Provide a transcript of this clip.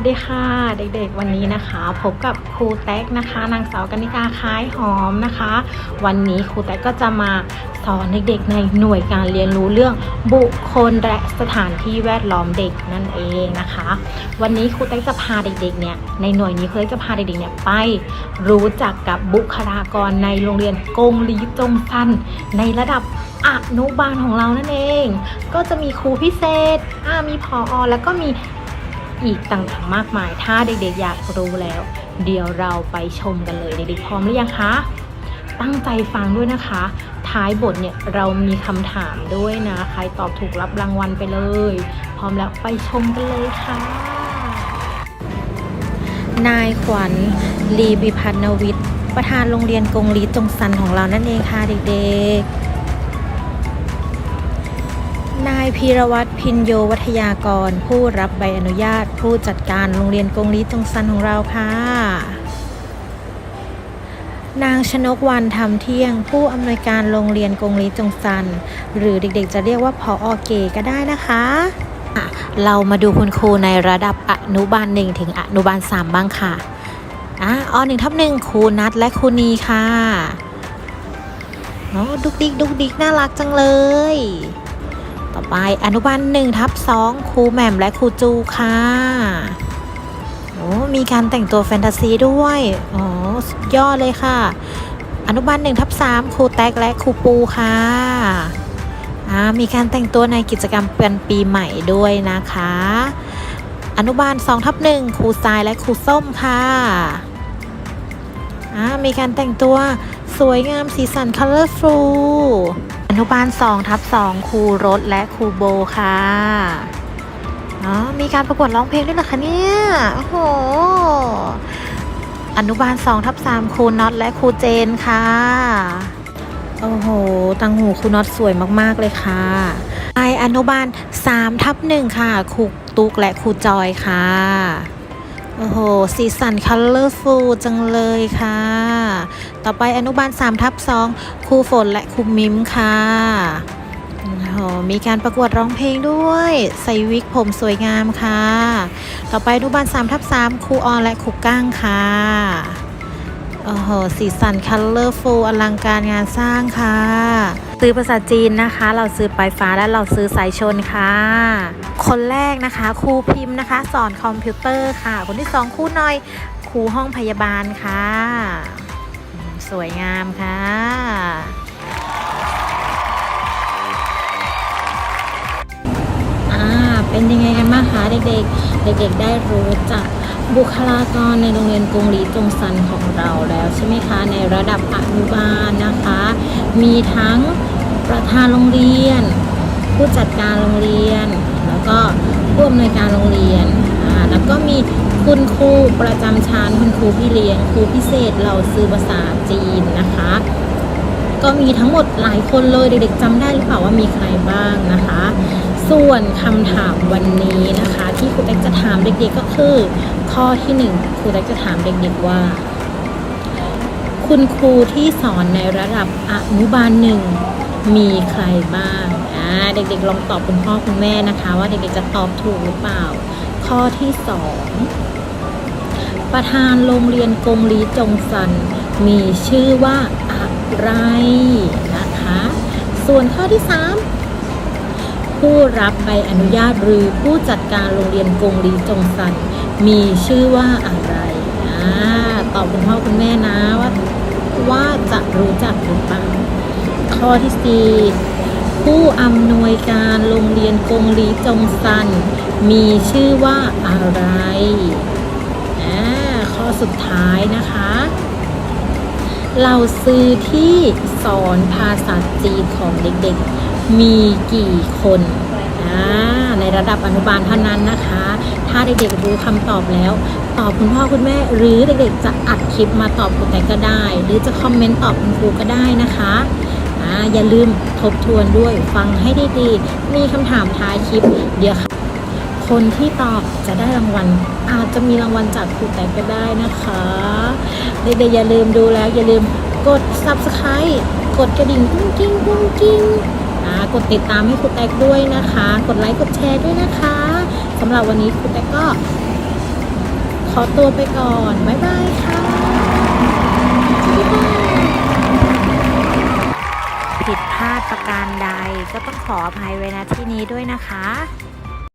วัสดีค่ะ เด็กๆ วันนี้นะคะพบกับครูแท็กนะคะ นางสาวกนิกาคล้ายหอมนะคะ วันนี้ครูแท็กก็จะมาสอนเด็กๆ ในหน่วยการเรียนรู้เรื่องบุคคลและสถานที่แวดล้อมเด็กนั่นเองนะคะ วันนี้ครูแท็กจะพาเด็กๆเนี่ยในหน่วยนี้ครูแท็กจะพาเด็กๆเนี่ยไปรู้จักกับบุคลากรในโรงเรียนกงลีจงซันในระดับอนุบาลของเรานั่นเอง ก็จะมีครูพิเศษมีพออแล้วก็มี อีกต่างๆมากมาย ถ้าเด็กๆอยากรู้แล้ว เดี๋ยวเราไปชมกันเลยเด็กๆพร้อมหรือยังคะตั้งใจฟังด้วยนะคะ ท้ายบทเนี่ยเรามีคำถามด้วยนะ ใครตอบถูกรับรางวัลไปเลย พร้อมแล้วไปชมกันเลยค่ะ นายขวัญลีบิพัฒนวิทย์ ประธานโรงเรียนกงลีจงซันของเรานั่นเองค่ะเด็กๆายพีรวัตรพินโยวัทยากร ผู้รับใบอนุญาต ผู้จัดการโรงเรียนกงลีจงซันของเราค่ะ นางชนกวันทำเที่ยง ผู้อำนวยการโรงเรียนกงลีจงซัน หรือเด็กๆจะเรียกว่าพออเกก็ได้นะคะเรามาดูคุณครูในระดับอนุบาลหนึ่งถึงอนุบาลสามบ้างค่ะอะอหนึ่งทับหนึ่งครูนัดและครูนีค่ะโอ้ดุกดิกดุกดิกน่ารักจังเลย ต่อไปอนุบาล1ทับ2ครูแหม่มและครูจูค่ะโอ้มีการแต่งตัวแฟนตาซีด้วยโอ้สุดยอดเลยค่ะ อนุบาล1ทับ3ครูแท็กและครูปูค่ะอ่ามีการแต่งตัวในกิจกรรมเป็นปีใหม่ด้วยนะคะ อนุบาล2ทับ1ครูทรายและครูส้มค่ะอ่ามีการแต่งตัวสวยงามสีสัน colorful อ นุบาล2ทับ2ครูรถและครูโบค่ะอ๋อมีการประกวดร้องเพลงด้วยเหรอคะเนี่ยโอ้โหอนุบาล2ทับ3ครูน็อตและครูเจนค่ะโอ้โห ตังหูครูน็อตสวยมาก ๆ เลยค่ะไปอนุบาล3ทับ1ค่ะครูตุ๊กและครูจอยค่ะ โอ้โห สีสันคัลเลอร์ฟูลจังเลยค่ะ ต่อไปอนุบาล3ทับ2ครูฝนและครูมิมค่ะโอ้โหมีการประกวดร้องเพลงด้วย ใส่วิกผมสวยงามค่ะ ต่อไปอนุบาล3ทับ3ครูออนและครูก้างค่ะ โอ้โห สีสันคัลเลอร์ฟูลอลังการงานสร้างค่ะ ซื้อภาษาจีนนะคะ เราซื้อปลายฟ้าและเราซื้อสายชนค่ะ คนแรกนะคะครูพิมพ์นะคะ สอนคอมพิวเตอร์ค่ะ คนที่สองครูน่อยครูห้องพยาบาลค่ะ สวยงามค่ะอ่าเป็นยังไงกันบ้างคะเด็กๆ เด็กๆ ได้รู้จัก บุคลากรในโรงเรียนกรุงลีจงซันของเราแล้วใช่ไหมคะ ในระดับอนุบาลนะคะ มีทั้งประธานโรงเรียน ผู้จัดการโรงเรียน แล้วก็ผู้อำนวยการโรงเรียนแล้วก็มีคุณครูประจำชั้นคุณครูพี่เลี้ยงครูพิเศษเราซื้อภาษาจีนนะคะ ก็มีทั้งหมดหลายคนเลยเด็กๆจำได้หรือเปล่าว่ามีใครบ้างนะคะ ส่วนคำถามวันนี้นะคะ ที่ครูแตกจะถามเด็กๆก็คือ ข้อที่หนึ่งครูแตกจะถามเด็กๆว่า คุณครูที่สอนในระดับอนุบาลหนึ่งมีใครบ้างอ่าเด็กๆลองตอบคุณพ่อคุณแม่นะคะ ว่าเด็กๆจะตอบถูกหรือเปล่า ข้อที่สองประธานโรงเรียนกงลีจงซัน มีชื่อว่าอะไรนะคะ ส่วนข้อที่สาม ผู้รับใบอนุญาตหรือผู้จัดการโรงเรียนกงลีจงซัน มีชื่อว่าอะไรอ่าตอบคุณพ่อคุณแม่นะว่าว่าจะรู้จักหรือเปล่าข้อที่สี่ผู้อำนวยการโรงเรียนกงลีจงซัน มีชื่อว่าอะไรอ่าข้อสุดท้ายนะคะ เราซื้อที่สอนภาษาจีนของเด็กๆ มีกี่คนในระดับอนุบาลเท่านั้นนะคะ ถ้าเด็กๆรู้คำตอบแล้ว ตอบคุณพ่อคุณแม่ หรือเด็กๆจะอัดคลิปมาตอบคุณแต่ก็ได้ หรือจะคอมเมนต์ตอบคุณครูก็ได้นะคะอ่าอย่าลืมทบทวนด้วยฟังให้ดีๆ มีคำถามท้ายคลิปเดี๋ยวค่ะ คนที่ตอบจะได้รางวัล อาจจะมีรางวัลจากครูแต่ก็ได้นะคะ เด็กๆอย่าลืมดูแล้ว อย่าลืมกด subscribe กดกระดิ่งกุ้งกิ้งกุ้งกิ้งอ่ากดติดตามให้ครูแตกด้วยนะคะ กดไลค์กดแชร์ด้วยนะคะสำหรับวันนี้ครูแตกก็ ขอตัวไปก่อน บ๊ายบายค่ะบ๊ายบายผิดพลาดประการใดก็ต้องขออภัยไว้ณที่นี้ด้วยนะคะ